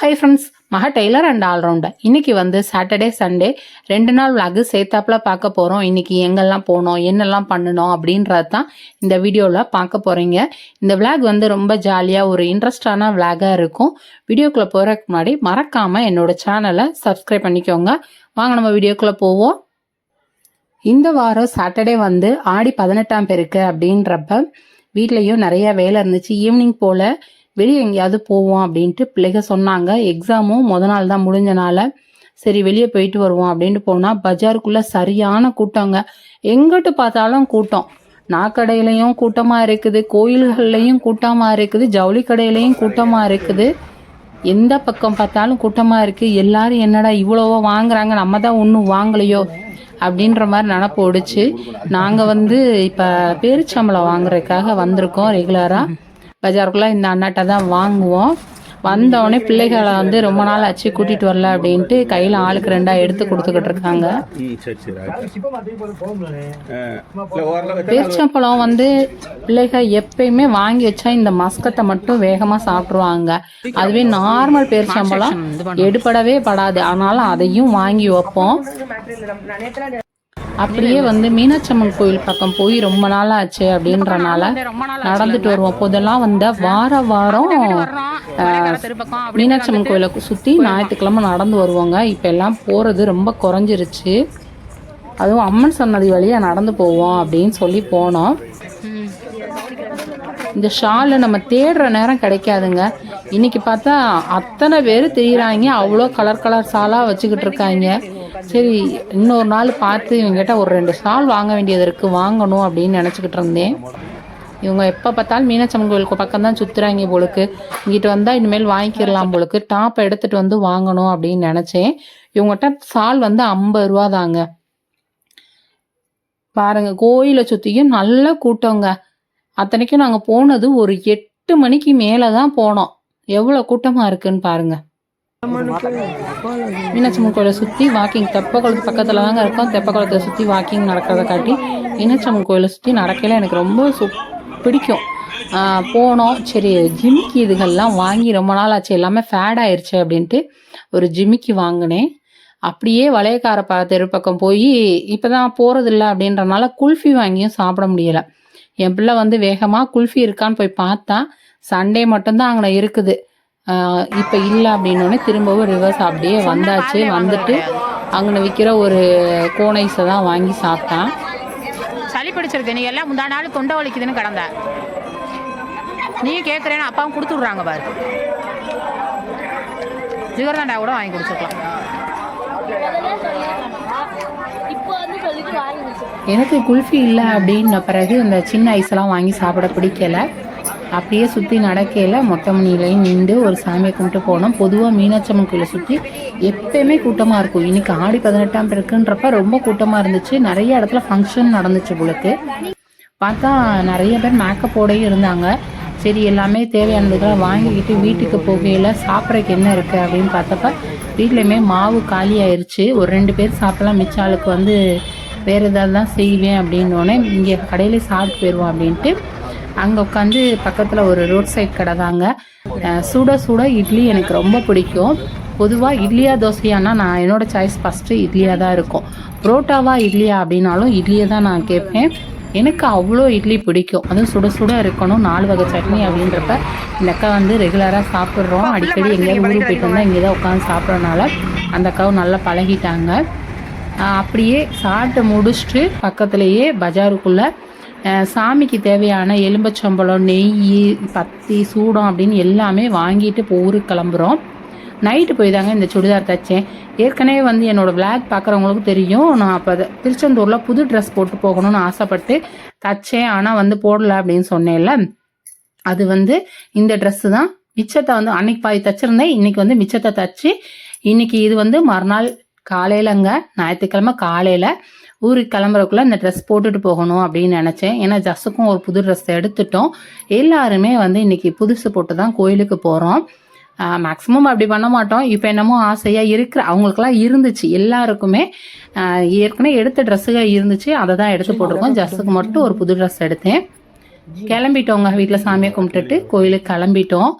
High friends மக tailor and allrounder இன்னைக்கு வந்து சாட்டர்டே சண்டே ரெண்டு நாள் விளாகு சேர்த்தாப்புல பார்க்க போகிறோம் இன்னைக்கு எங்கெல்லாம் போனோம் என்னெல்லாம் பண்ணணும் அப்படின்றது தான் இந்த வீடியோவில் பார்க்க போகிறீங்க இந்த விளாக் வந்து ரொம்ப ஜாலியாக ஒரு இன்ட்ரெஸ்டான விளாகாக இருக்கும். வீடியோக்குள்ளே போகிறதுக்கு முன்னாடி மறக்காமல் என்னோட சேனலை சப்ஸ்கிரைப் பண்ணிக்கோங்க. வாங்க நம்ம வீடியோக்குள்ளே போவோம். இந்த வாரம் சாட்டர்டே வந்து ஆடி பதினெட்டாம் பேருக்கு அப்படின்றப்ப வீட்லேயும் நிறைய வேலை இருந்துச்சு. ஈவினிங் போல் வெளியே எங்கேயாவது போவோம் அப்படின்ட்டு பிள்ளைகள் சொன்னாங்க. எக்ஸாமும் முத நாள் தான் முடிஞ்சனால சரி வெளியே போயிட்டு வருவோம் அப்படின்ட்டு போனால் பஜாருக்குள்ளே சரியான கூட்டங்க. எங்கிட்டு பார்த்தாலும் கூட்டம். நாக்கடையிலையும் கூட்டமாக இருக்குது கோயில்கள்லையும் கூட்டமாக இருக்குது ஜவுளி கடையிலையும் கூட்டமாக இருக்குது. எந்த பக்கம் பார்த்தாலும் கூட்டமாக இருக்குது எல்லாரும் என்னடா இவ்வளவோ வாங்குறாங்க நம்ம தான் ஒன்றும் வாங்கலையோ அப்படின்ற மாதிரி நினப்பு ஓடிச்சு. நாங்கள் வந்து இப்போ பேரிச்சம்பளம் வாங்குறதுக்காக வந்திருக்கோம் ரெகுலராக பஜாருக்குள்ளே இந்த அண்ணாட்ட தான் வாங்குவோம். வந்தவொடனே பிள்ளைகளை வந்து ரொம்ப நாள் ஆச்சு கூட்டிகிட்டு வரல அப்படின்ட்டு கையில் ஆளுக்கு ரெண்டாக எடுத்து கொடுத்துக்கிட்டு இருக்காங்க. பேரிச்சம்பழம் வந்து பிள்ளைகள் எப்பயுமே வாங்கி வச்சா இந்த மஸ்கத்தை மட்டும் வேகமாக சாப்பிட்ருவாங்க அதுவே நார்மல் பேரிச்சம்பழம் எடுபடவே படாது. ஆனாலும் அதையும் வாங்கி வைப்போம். அப்படியே வந்து மீனாட்சம்மன் கோயில் பக்கம் போய் ரொம்ப நாள் ஆச்சு அப்படின்றனால நடந்துட்டு வருவோம். அப்போதெல்லாம் வந்து வார வாரம் மீனாட்சம்மன் கோயிலை சுற்றி ஞாயிற்றுக்கிழமை நடந்து வருவாங்க. இப்போ எல்லாம் போகிறது ரொம்ப குறைஞ்சிருச்சு. அதுவும் அம்மன் சன்னதி வழியாக நடந்து போவோம் அப்படின்னு சொல்லி போனோம். இந்த ஷாலு நம்ம தேடுற நேரம் கிடைக்காதுங்க. இன்னைக்கு பார்த்தா அத்தனை பேர் தெரியுறாங்க. அவ்வளோ கலர் கலர் ஷாலாக வச்சுக்கிட்டு இருக்காங்க. சரி இன்னொரு நாள் பார்த்து இவங்ககிட்ட ஒரு ரெண்டு ஷால் வாங்க வேண்டியது இருக்குது வாங்கணும் அப்படின்னு நினச்சிக்கிட்டு இருந்தேன். இவங்க எப்போ பார்த்தாலும் மீனாட்சம்மன் கோவிலுக்கு பக்கம் தான் சுற்றுறாங்க போலுக்கு. இங்கிட்டு வந்தால் இனிமேல் வாங்கிக்கிடலாம் போலுக்கு. டாப்பை எடுத்துகிட்டு வந்து வாங்கணும் அப்படின்னு நினச்சேன். இவங்ககிட்ட சால் வந்து ஐம்பது ரூபா தாங்க. பாருங்க கோயிலை சுற்றியும் நல்ல கூட்டங்க. அத்தனைக்கும் நாங்கள் போனது ஒரு எட்டு மணிக்கு மேலே தான் போனோம். எவ்வளோ கூட்டமாக இருக்குன்னு பாருங்கள் மீனாட்சம்மன் கோயிலை சுற்றி வாக்கிங் தெப்பக்குளத்து பக்கத்தில் தாங்க இருக்கோம். தெப்பக்குளத்தை சுற்றி வாக்கிங் நடக்கிறத காட்டி மீனாட்சம்மன் கோயிலை சுற்றி நடக்கையில எனக்கு ரொம்ப சு பிடிக்கும். போனோம். சரி ஜிமிக்கி இதுகள்லாம் வாங்கி ரொம்ப நாள் ஆச்சு. எல்லாமே ஃபேட் ஆயிடுச்சு அப்படின்ட்டு ஒரு ஜிமிக்கி வாங்கினேன். அப்படியே வளையக்கார ப தெருப்பக்கம் போய் இப்போ தான் போகிறதில்ல அப்படின்றனால குல்ஃபி வாங்கியும் சாப்பிட முடியலை. என் பிள்ளை வந்து வேகமாக குல்ஃபி இருக்கான்னு போய் பார்த்தா சண்டே மட்டும்தான் அங்கே இருக்குது. இப்போ இல்லை அப்படின்னோடனே திரும்பவும் ரிவர்ஸ் அப்படியே வந்தாச்சு. வந்துட்டு அங்கே விற்கிற ஒரு கோனைஸை தான் வாங்கி சாப்பிட்டான். சளி பிடிச்சிருக்கு. நீ எல்லாம் முந்தா நாள் தொண்டை வலிக்குதுன்னு கிடந்த. நீ கேட்குறேன்னு அப்பாவும் கொடுத்து விட்றாங்க பாரு ஜிகர்தாண்டா கூட வாங்கி கொடுத்துருக்கலாம் எனக்கு குல்ஃபி இல்லை அப்படின்ன பிறகு இந்த சின்ன ஐஸ்லாம் வாங்கி சாப்பிட பிடிக்கல. அப்படியே சுற்றி நடக்கையில் மொட்டை மணிலையும் நின்று ஒரு சாமியை கும்பிட்டு போனோம். பொதுவாக மீனாட்சம்மன் கோயிலை சுற்றி எப்பயுமே கூட்டமாக இருக்கும். இன்றைக்கி ஆடி பதினெட்டாம் இருக்குன்றப்ப ரொம்ப கூட்டமாக இருந்துச்சு. நிறைய இடத்துல ஃபங்க்ஷன் நடந்துச்சு உங்களுக்கு பார்த்தா நிறைய பேர் மேக்கப்போடையும் இருந்தாங்க. சரி எல்லாமே தேவையானதுக்கெல்லாம் வாங்கிக்கிட்டு வீட்டுக்கு போகையில் சாப்பிட்றதுக்கு என்ன இருக்குது அப்படின்னு பார்த்தப்ப வீட்லையுமே மாவு காலி ஆயிடுச்சு ஒரு ரெண்டு பேர் சாப்பிடலாம். மிச்ச ஆளுக்கு வந்து வேறு ஏதாவது தான் செய்வேன் அப்படின்னோடனே இங்கே கடையிலே சாப்பிட்டு போயிடுவோம் அப்படின்ட்டு அங்கே உட்காந்து பக்கத்தில் ஒரு ரோட் சைட் கடை தாங்க. சுட சுட இட்லி எனக்கு ரொம்ப பிடிக்கும். பொதுவாக இட்லியா தோசையானா நான் என்னோட சாய்ஸ் ஃபஸ்ட்டு இட்லியாக தான் இருக்கும். புரோட்டாவா இட்லியா அப்படின்னாலும் இட்லியை தான் நான் கேட்பேன். எனக்கு அவ்வளோ இட்லி பிடிக்கும். அதுவும் சுட சுட இருக்கணும் நாலு வகை சட்னி அப்படின்றப்ப இந்த அக்கா வந்து ரெகுலராக சாப்பிட்றோம். அடிக்கடி எங்கேயாவது ஊருக்கு போயிட்டு வந்தால் இங்கே தான் உட்காந்து சாப்பிட்றதுனால அந்த அக்காவும் நல்லா பழகிட்டாங்க. அப்படியே சாப்பிட்டு முடிச்சுட்டு பக்கத்துலேயே பஜாருக்குள்ளே சாமிக்கு தேவையான எலும்பச்சம்பழம் நெய் பத்தி சூடம் அப்படின்னு எல்லாமே வாங்கிட்டு இப்போ ஊருக்கு கிளம்புறோம். நைட்டு போய் தாங்க இந்த சுடிதார் தைச்சேன். ஏற்கனவே வந்து என்னோட விளாக் பார்க்குறவங்களுக்கு தெரியும். நான் அப்போ திருச்செந்தூரில் புது ட்ரெஸ் போட்டு போகணும்னு ஆசைப்பட்டு தைச்சேன். ஆனால் வந்து போடல அப்படின்னு சொன்னேன்ல. அது வந்து இந்த ட்ரெஸ்ஸு தான். மிச்சத்தை வந்து அன்னைக்கு பாதி தச்சிருந்தேன். இன்னைக்கு வந்து மிச்சத்தை தச்சு இன்னைக்கு இது வந்து மறுநாள் காலையிலங்க ஞாயிற்றுக்கிழமை காலையில் ஊருக்கு கிளம்புறதுக்குள்ள இந்த ட்ரெஸ் போட்டுட்டு போகணும் அப்படின்னு நினச்சேன். ஏன்னா ஜஸ்ஸுக்கும் ஒரு புது ட்ரெஸ் எடுத்துட்டோம். எல்லாருமே வந்து இன்னைக்கு புதுசு போட்டு தான் கோயிலுக்கு போகிறோம் மேக்ஸிமம் அப்படி பண்ண மாட்டோம். இப்போ என்னமோ ஆசையாக இருக்கிற அவங்களுக்குலாம் இருந்துச்சு. எல்லாருக்குமே ஏற்கனவே எடுத்த ட்ரெஸ்ஸுகள் இருந்துச்சு. அதை தான் எடுத்து போட்டிருக்கோம். ஜஸ்ஸுக்கு மட்டும் ஒரு புது ட்ரெஸ் எடுத்தேன். கிளம்பிட்டோங்க வீட்டில் சாமியை கும்பிட்டுட்டு கோயிலுக்கு கிளம்பிட்டோம்.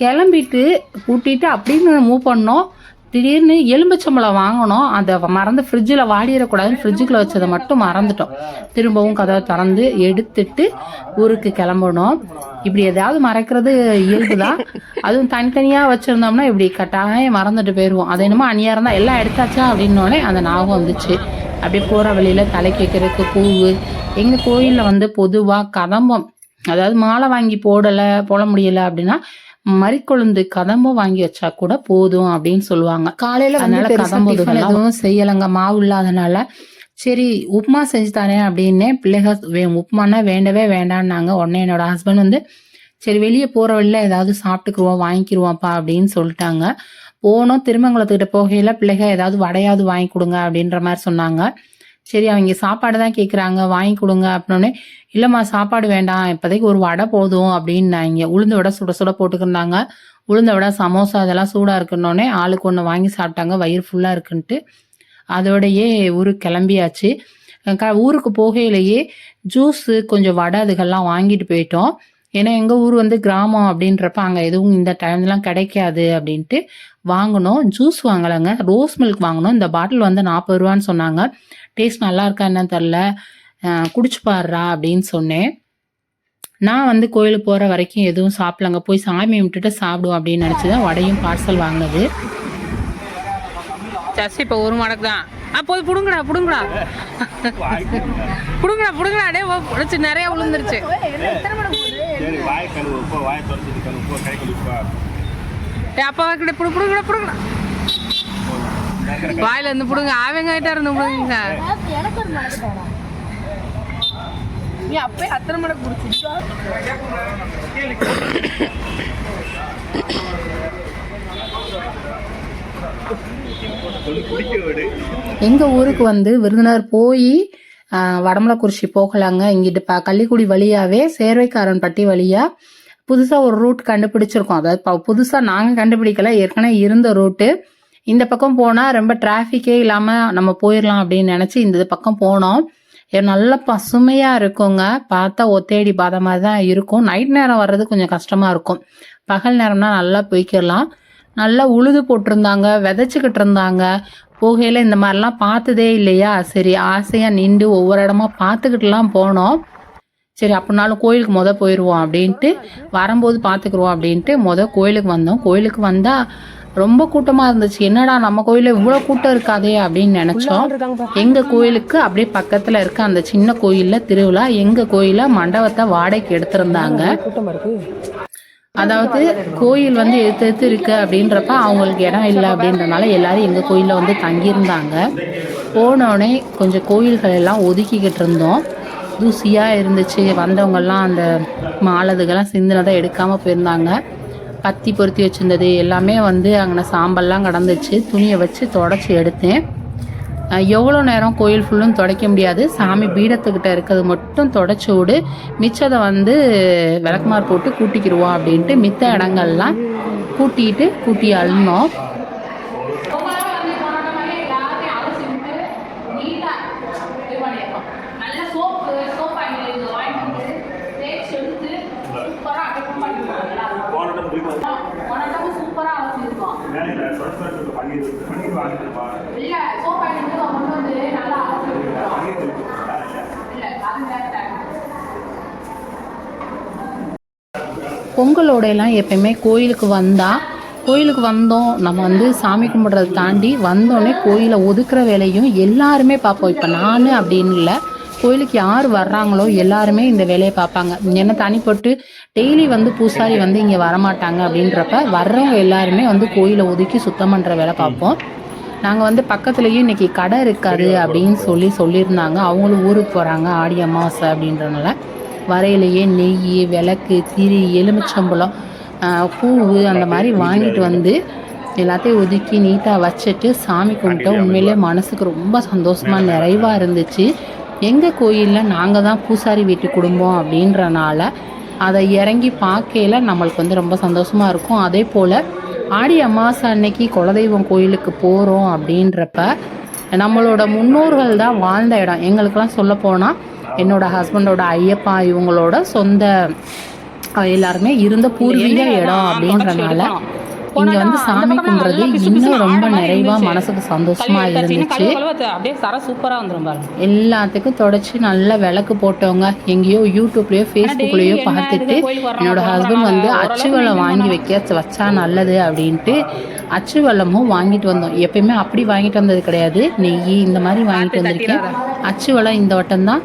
கிளம்பிட்டு கூட்டிட்டு அப்படின்னு மூவ் பண்ணோம். திடீர்னு எலும்புச்சம்பளம் வாங்கினோம் அதை மறந்து ஃப்ரிட்ஜில் வாடிடக்கூடாதுன்னு ஃப்ரிட்ஜுக்குள்ளே வச்சதை மட்டும் மறந்துட்டோம். திரும்பவும் கதவை திறந்து எடுத்துட்டு ஊருக்கு கிளம்பணும். இப்படி ஏதாவது மறக்கிறது இயல்பு தான் அதுவும் தனித்தனியாக வச்சுருந்தோம்னா இப்படி கட்டாயம் மறந்துட்டு போயிடுவோம் அது என்னமோ அந்நியாக இருந்தால் எல்லாம் எடுத்தாச்சா அப்படின்னோடனே அந்த ஞாபகம் வந்துச்சு. அப்படியே போகிற வழியில் தலைக்கு வைக்கிறதுக்கு பூவு. எங்கள் கோயிலில் வந்து பொதுவாக கதம்பம். அதாவது மாலை வாங்கி போடலை போட முடியலை அப்படின்னா மறிக்கொழுந்து கதம்பம் வாங்கி வச்சா கூட போதும் அப்படின்னு சொல்லுவாங்க. காலையில அதனால எதுவும் செய்யலைங்க மாவு இல்லாதனால. சரி உப்புமா செஞ்சு தரேன் அப்படின்னே பிள்ளைக வே- உப்புமானா வேண்டவே வேண்டான்னாங்க உடனே என்னோட ஹஸ்பண்ட் வந்து சரி வெளியே போகிற வழியில் ஏதாவது சாப்பிட்டுக்குருவோம் வாங்கிக்கிருவோம்ப்பா அப்படின்னு சொல்லிட்டாங்க. போனோம் திருமங்கலத்துக்கிட்ட போகையில பிள்ளைக ஏதாவது வடையாவது வாங்கி கொடுங்க அப்படின்ற மாதிரி சொன்னாங்க. சரி அவங்க சாப்பாடு தான் கேட்குறாங்க வாங்கி கொடுங்க அப்படின்னே இல்லைம்மா சாப்பாடு வேண்டாம் இப்போதைக்கு ஒரு வடை போதும் அப்படின்னாங்க. உளுந்து வடை சுட சுட போட்டுக்கிருந்தாங்க. உளுந்த வடை சமோசா அதெல்லாம் சூடாக இருக்குன்னொடனே ஆளுக்கு ஒன்று வாங்கி சாப்பிட்டாங்க. வயிறு ஃபுல்லாக இருக்குன்ட்டு. அதோடையே ஊருக்கு கிளம்பியாச்சு. க ஊருக்கு போகையிலேயே ஜூஸு கொஞ்சம் வடை அதுகள்லாம் வாங்கிட்டு போயிட்டோம். ஏன்னா எங்கள் ஊர் வந்து கிராமம் அப்படின்றப்ப அங்கே எதுவும் இந்த டைம்லாம் கிடைக்காது அப்படின்ட்டு வாங்கினோம். ஜூஸ் வாங்கலைங்க. ரோஸ் மில்க் வாங்கினோம். இந்த பாட்டில் வந்து நாற்பது ரூபான்னு சொன்னாங்க. டேஸ்ட் நல்லா இருக்கா என்னன்னு தெரில குடிச்சு பாடுறா அப்படின்னு சொன்னேன். நான் வந்து கோயிலுக்கு போகிற வரைக்கும் எதுவும் சாப்பிடலங்க. போய் சாமி விட்டுட்டு சாப்பிடுவோம் அப்படின்னு நினச்சி தான் வடையும் பார்சல் வாங்கினது. சசி இப்போ ஒரு மடக்கு தான். ஆ போய் புடுங்கடா புடுங்கடா. புடுங்கடா புடுங்கடா டே உடச்சு நிறைய விழுந்துருச்சு சரி வாய் கழுவு உப்பா வாய் திறந்துட்டு கழுவு உப்பா கை கழுவுப்பா ஏ அப்பா கிட்ட புடு புடுங்கடா புடுங்கடா. வாயில இருந்து புடுங்க அவங்க கிட்ட இருந்து புடுங்க நீ அப்பயே அத்தனை மடக்கு பிடிச்சிச்சா குடிக்க விடு எங்கள் ஊருக்கு வந்து விருந்தினர் போய் வடமலைக்குறிச்சி போகலாங்க. இங்கிட்டு ப கள்ளிக்குடி வழியாவே சேர்வைக்காரன் பட்டி வழியாக புதுசாக ஒரு ரூட் கண்டுபிடிச்சிருக்கோம். அதாவது இப்போ புதுசாக நாங்கள் கண்டுபிடிக்கல. ஏற்கனவே இருந்த ரூட்டு இந்த பக்கம் போனால் ரொம்ப டிராஃபிக்கே இல்லாமல் நம்ம போயிடலாம் அப்படின்னு நினச்சி இந்த பக்கம் போனோம். இது நல்ல பசுமையாக இருக்குங்க. பார்த்தா ஒத்தேடி பாத மாதிரி தான் இருக்கும். நைட் நேரம் வர்றது கொஞ்சம் கஷ்டமாக இருக்கும். பகல் நேரம்னா நல்லா போய்க்கிடலாம் நல்லா உழுது போட்டிருந்தாங்க விதைச்சிக்கிட்டு இருந்தாங்க போகையில் இந்த மாதிரிலாம் பார்த்ததே இல்லையா? சரி ஆசையாக நின்று ஒவ்வொரு இடமா பார்த்துக்கிட்டுலாம் போனோம். சரி அப்படினாலும் கோயிலுக்கு முத போயிடுவோம் அப்படின்ட்டு வரும்போது பார்த்துக்குருவோம் அப்படின்ட்டு முத கோயிலுக்கு வந்தோம். கோயிலுக்கு வந்தால் ரொம்ப கூட்டமாக இருந்துச்சு. என்னடா நம்ம கோயிலில் இவ்வளோ கூட்டம் இருக்காதே அப்படின்னு நினச்சோம். எங்கள் கோயிலுக்கு அப்படியே பக்கத்தில் இருக்க அந்த சின்ன கோயிலில் திருவிழா. எங்கள் கோயிலில் மண்டபத்தை வாடகைக்கு எடுத்திருந்தாங்க. அதாவது கோயில் வந்து எடுத்து எடுத்து இருக்கு அப்படின்றப்ப அவங்களுக்கு இடம் இல்லை அப்படின்றனால எல்லாரும் எங்கள் கோயிலில் வந்து தங்கியிருந்தாங்க. போனோடனே கொஞ்சம் கோயில்கள் எல்லாம் ஒதுக்கிக்கிட்டு இருந்தோம். தூசியாக இருந்துச்சு. வந்தவங்கெல்லாம் அந்த மாலதுகள்லாம் சிந்தினதை எடுக்காமல் போயிருந்தாங்க. பத்தி பொருத்தி வச்சிருந்தது எல்லாமே வந்து அங்கே சாம்பல்லாம் கடந்துச்சு. துணியை வச்சு தொடச்சி எடுத்தேன். எவ்வளோ நேரம் கோயில் ஃபுல்லும் துடைக்க முடியாது. சாமி பீடத்துக்கிட்ட இருக்கிறது மட்டும் தொடச்சி விடு. மிச்சதை வந்து விளக்குமார் போட்டு கூட்டிக்கிடுவோம் அப்படின்ட்டு மித்த இடங்கள்லாம் கூட்டிட்டு கூட்டி அழுனோம் போன இடம் பொங்கலோடையெல்லாம் எப்பயுமே கோயிலுக்கு வந்தால் கோயிலுக்கு வந்தோம் நம்ம வந்து சாமி கும்பிட்றத தாண்டி வந்தோடனே கோயிலை ஒதுக்குற வேலையும் எல்லாருமே பார்ப்போம். இப்போ நான் அப்படின்னு இல்லை. கோயிலுக்கு யார் வர்றாங்களோ எல்லாருமே இந்த வேலையை பார்ப்பாங்க. என்ன தனிப்பட்டு டெய்லி வந்து பூசாரி வந்து இங்கே வரமாட்டாங்க அப்படின்றப்ப வர்றவங்க எல்லாருமே வந்து கோயிலை ஒதுக்கி சுத்தம் பண்ணுற வேலை பார்ப்போம். நாங்கள் வந்து பக்கத்துலேயும் இன்னைக்கு கடை இருக்காது அப்படின்னு சொல்லி சொல்லியிருந்தாங்க. அவங்களும் ஊருக்கு போகிறாங்க ஆடி அமாவாசை அப்படின்றனால வரையிலேயே நெய் விளக்கு திரி எலுமிச்சம்பழம் பூவு அந்த மாதிரி வாங்கிட்டு வந்து எல்லாத்தையும் ஒதுக்கி நீட்டாக வச்சுட்டு சாமி கும்பிட்டோம் உண்மையிலே மனசுக்கு ரொம்ப சந்தோஷமாக நிறைவாக இருந்துச்சு. எங்கள் கோயிலில் நாங்கள் தான் பூசாரி வீட்டு குடும்பம் அப்படின்றனால அதை இறங்கி பார்க்கையில நம்மளுக்கு வந்து ரொம்ப சந்தோஷமாக இருக்கும். அதே போல் ஆடி அமாவாசை அன்னைக்கு குலதெய்வம் கோயிலுக்கு போகிறோம் அப்படின்றப்ப நம்மளோட முன்னோர்கள் தான் வாழ்ந்த இடம். எங்களுக்கெல்லாம் சொல்ல என்னோட ஹஸ்பண்டோட ஐயப்பா இவங்களோட சொந்த எல்லாருமே இருந்த பூர்வீக இடம் அப்படின்றனால இங்க வந்து சாமி கும்பிட்றது இன்னும் ரொம்ப நிறைவா மனசுக்கு சந்தோஷமா இருந்துச்சு. அப்படியே சர சூப்பரா வந்துரும் பாருங்க. எல்லாத்துக்கும் தொடச்சி நல்லா விளக்கு போட்டவங்க எங்கேயோ யூடியூப்லயோ ஃபேஸ்புக்லயோ பார்த்துட்டு என்னோட ஹஸ்பண்ட் வந்து அச்சு வெள்ளம் வாங்கி வைக்க வச்சா நல்லது அப்படின்ட்டு அச்சு வெள்ளமும் வாங்கிட்டு வந்தோம். எப்பயுமே அப்படி வாங்கிட்டு வந்தது கிடையாது. நெய் இந்த மாதிரி வாங்கிட்டு வந்திருக்கேன். அச்சு வெள்ளம் இந்த வட்டம் தான்.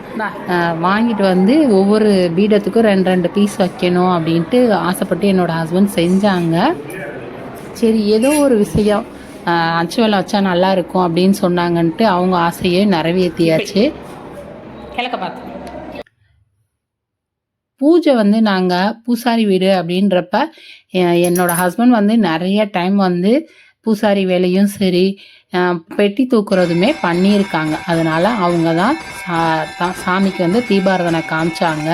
வாங்கிட்டு வந்து ஒவ்வொரு பீடத்துக்கும் ரெண்டு ரெண்டு பீஸ் வைக்கணும் அப்படின்ட்டு ஆசைப்பட்டு என்னோட ஹஸ்பண்ட் செஞ்சாங்க. சரி ஏதோ ஒரு விஷயம். ஆஹ் அச்சு வெள்ளம் வச்சா நல்லா இருக்கும் அப்படின்னு சொன்னாங்கன்ட்டு அவங்க ஆசையை நிறைவேற்றியாச்சு கிழக்க பார்த்து. பூஜை வந்து நாங்கள் பூசாரி வீடு அப்படின்றப்ப என்னோட ஹஸ்பண்ட் வந்து நிறைய டைம் வந்து பூசாரி வேலையும் சரி பெட்டி தூக்குறதுமே பண்ணியிருக்காங்க. அதனால அவங்க தான் சா- சாமிக்கு வந்து தீபாரதனை காமிச்சாங்க.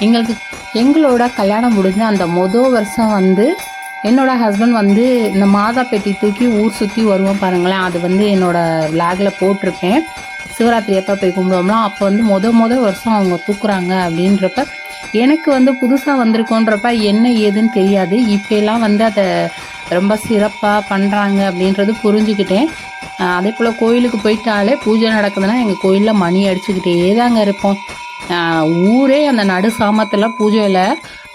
எங்களுக்கு எங்களோட கல்யாணம் முடிஞ்ச அந்த மொதல் வருஷம் வந்து என்னோட ஹஸ்பண்ட் வந்து இந்த மாதா பெட்டி தூக்கி ஊர் சுற்றி வருவோம் பாருங்களேன். அது வந்து என்னோடய விளாகில் போட்டிருப்பேன் சிவராத்திரி எப்போ போய் கும்பிடுவோம்னா அப்போ வந்து மொத மொதல் வருஷம் அவங்க தூக்குறாங்க அப்படின்றப்ப எனக்கு வந்து புதுசாக வந்திருக்கோன்றப்ப என்ன ஏதுன்னு தெரியாது. இப்போலாம் வந்து அதை ரொம்ப சிறப்பாக பண்ணுறாங்க அப்படின்றது புரிஞ்சுக்கிட்டேன். அதே போல் கோயிலுக்கு போயிட்டாலே பூஜை நடக்குதுன்னா எங்கள் கோயிலில் மணி அடிச்சுக்கிட்டே தாங்க இருப்போம். ஊரே அந்த நடு சாமத்தில் பூஜையில்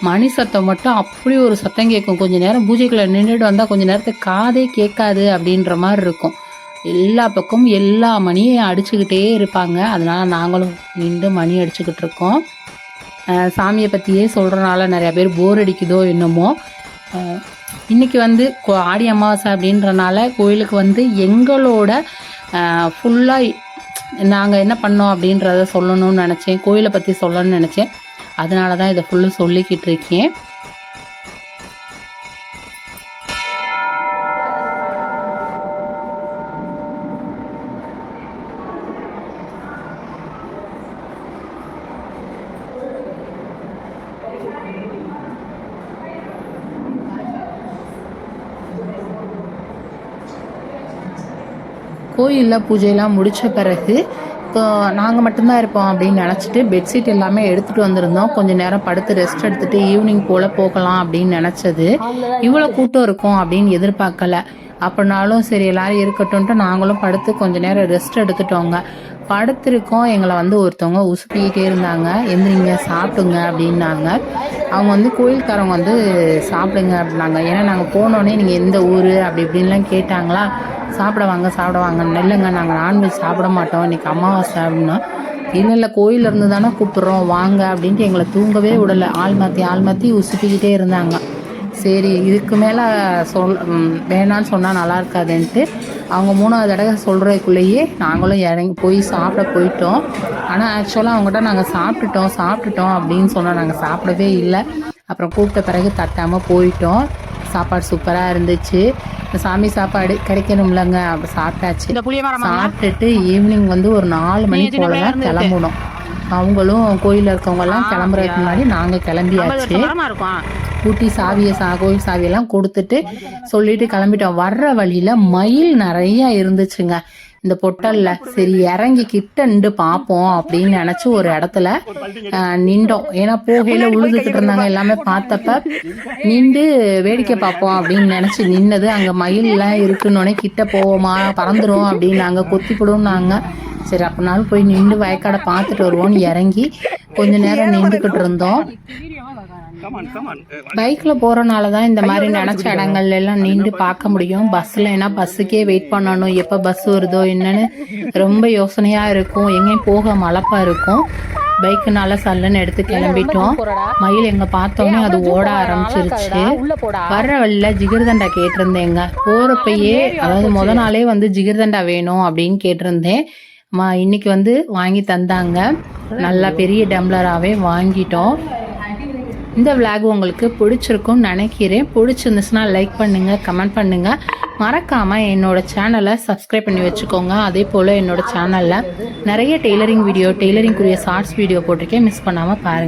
மணி சத்தம் மட்டும் அப்படி ஒரு சத்தம் கேட்கும். கொஞ்ச நேரம் பூஜைக்குள்ளே நின்றுட்டு வந்தால் கொஞ்ச நேரத்துக்கு காதே கேட்காது அப்படின்ற மாதிரி இருக்கும். எல்லா பக்கமும் எல்லா மணியும் அடிச்சுக்கிட்டே இருப்பாங்க. அதனால் நாங்களும் நின்று மணி அடிச்சுக்கிட்டு இருக்கோம். சாமியை பற்றியே சொல்கிறனால நிறையா பேர் போர் அடிக்குதோ என்னமோ. இன்றைக்கி வந்து ஆடி அமாவாசை அப்படின்றனால கோயிலுக்கு வந்து எங்களோட ஃபுல்லாக நாங்கள் என்ன பண்ணோம் அப்படின்றத சொல்லணும்னு நினச்சேன். கோயிலை பற்றி சொல்லணும்னு நினச்சேன். அதனால தான் இதை ஃபுல்லும் சொல்லிக்கிட்டு இருக்கேன். கோயிலில் பூஜையெல்லாம் முடித்த பிறகு இப்போ நாங்கள் மட்டும்தான் இருப்போம் அப்படின்னு நினச்சிட்டு பெட்ஷீட் எல்லாமே எடுத்துகிட்டு வந்திருந்தோம். கொஞ்சம் நேரம் படுத்து ரெஸ்ட் எடுத்துகிட்டு ஈவினிங் போல் போகலாம் அப்படின்னு நினச்சது. இவ்வளோ கூட்டம் இருக்கும் அப்படின்னு எதிர்பார்க்கல. அப்படினாலும் சரி எல்லாரும் இருக்கட்டும்ட்டு நாங்களும் படுத்து கொஞ்ச நேரம் ரெஸ்ட் எடுத்துட்டோங்க. படுத்திருக்கோம். எங்களை வந்து ஒருத்தவங்க உசுப்பிக்கிட்டே இருந்தாங்க. எந்திரிங்க சாப்பிடுங்க அப்படின்னாங்க. அவங்க வந்து கோயில்காரவங்க வந்து சாப்பிடுங்க அப்படின்னாங்க. ஏன்னா நாங்கள் போனோடனே நீங்கள் எந்த ஊர்? அப்படி இப்படின்லாம் கேட்டாங்களா. சாப்பிட வாங்க சாப்பிட வாங்க. இல்லைங்க நாங்கள் நான்வெஜ் சாப்பிட மாட்டோம். இன்னைக்கு அமாவாசை அப்படின்னா இல்லை இல்லை கோயில்ல தானே கூப்பிட்றோம். வாங்க அப்படின்ட்டு எங்களை தூங்கவே விடலை. ஆள் மாற்றி ஆள் மாற்றி உசுப்பிக்கிட்டே இருந்தாங்க. சரி இதுக்கு மேலே சொல் வேணான்னு சொன்னால் நல்லா இருக்காதுன்ட்டு அவங்க மூணாவது தடவை சொல்கிறதுக்குள்ளேயே நாங்களும் இறங்கி போய் சாப்பிட போயிட்டோம். ஆனால் ஆக்சுவலாக அவங்ககிட்ட நாங்கள் சாப்பிட்டுட்டோம் சாப்பிட்டுட்டோம் அப்படின்னு சொன்னால் நாங்கள் சாப்பிடவே இல்லை. அப்புறம் கூப்பிட்ட பிறகு தட்டாமல் போயிட்டோம். சாப்பாடு சூப்பராக இருந்துச்சு. சாமி சாப்பாடு கிடைக்கணும்லங்க அப்போ சாப்பிட்டாச்சு. சாப்பிட்டுட்டு ஈவினிங் வந்து ஒரு நாலு மணி போல கிளம்பணும் அவங்களும் கோயிலில் இருக்கவங்க எல்லாம் கிளம்புறதுக்கு முன்னாடி நாங்கள் கிளம்பியாச்சு. ஊட்டி சாவியை சா கோயில் சாவியெல்லாம் கொடுத்துட்டு சொல்லிட்டு கிளம்பிட்டோம். வர்ற வழியில மயில் நிறைய இருந்துச்சுங்க. இந்த பொட்டல்ல சரி இறங்கி கிட்ட நின்று பார்ப்போம் அப்படின்னு நினைச்சு ஒரு இடத்துல நின்றோம். ஏன்னா போகையில உழுதுகிட்டு இருந்தாங்க எல்லாமே பார்த்தப்ப நின்று வேடிக்கை பார்ப்போம் அப்படின்னு நினைச்சு நின்னது. அங்க மயில் எல்லாம் இருக்குன்னொடனே கிட்ட போவோமா பறந்துரும் அப்படின்னு நாங்க கொத்திப்பிடும்னாங்க. சரி அப்படினாலும் போய் நின்று வயக்காடை பார்த்துட்டு வருவோம்னு இறங்கி கொஞ்ச நேரம் நின்றுக்கிட்டு இருந்தோம். பைக்கில் போகிறனால தான் இந்த மாதிரி நினச்ச இடங்கள்ல எல்லாம் நின்று பார்க்க முடியும். பஸ்ஸில் ஏன்னா பஸ்ஸுக்கே வெயிட் பண்ணணும். எப்போ பஸ் வருதோ என்னன்னு ரொம்ப யோசனையாக இருக்கும். எங்கேயும் போக மலப்பாக இருக்கும். பைக்குனால சல்லுன்னு எடுத்து கிளம்பிட்டோம். மயில் எங்க பார்த்தோன்னே அது ஓட ஆரம்பிச்சிருச்சு. வர்ற வழியில ஜிகிர்தண்டா கேட்டிருந்தேங்க. போறப்பயே அதாவது முத நாளே வந்து ஜிகிர்தண்டா வேணும் அப்படின்னு கேட்டிருந்தேன். மா இன்னைக்கு வந்து வாங்கி தந்தாங்க. நல்லா பெரிய டம்ளராகவே வாங்கிட்டோம். இந்த விளாக் உங்களுக்கு பிடிச்சிருக்கும்னு நினைக்கிறேன். பிடிச்சிருந்துச்சுன்னா லைக் பண்ணுங்கள் கமெண்ட் பண்ணுங்கள் மறக்காமல் என்னோட சேனலை சப்ஸ்கிரைப் பண்ணி வச்சுக்கோங்க. அதே போல் என்னோடய சேனலில் நிறைய டெய்லரிங் வீடியோ டெய்லரிங்குரிய ஷார்ட்ஸ் வீடியோ போட்டிருக்கேன். மிஸ் பண்ணாமல் பாருங்கள்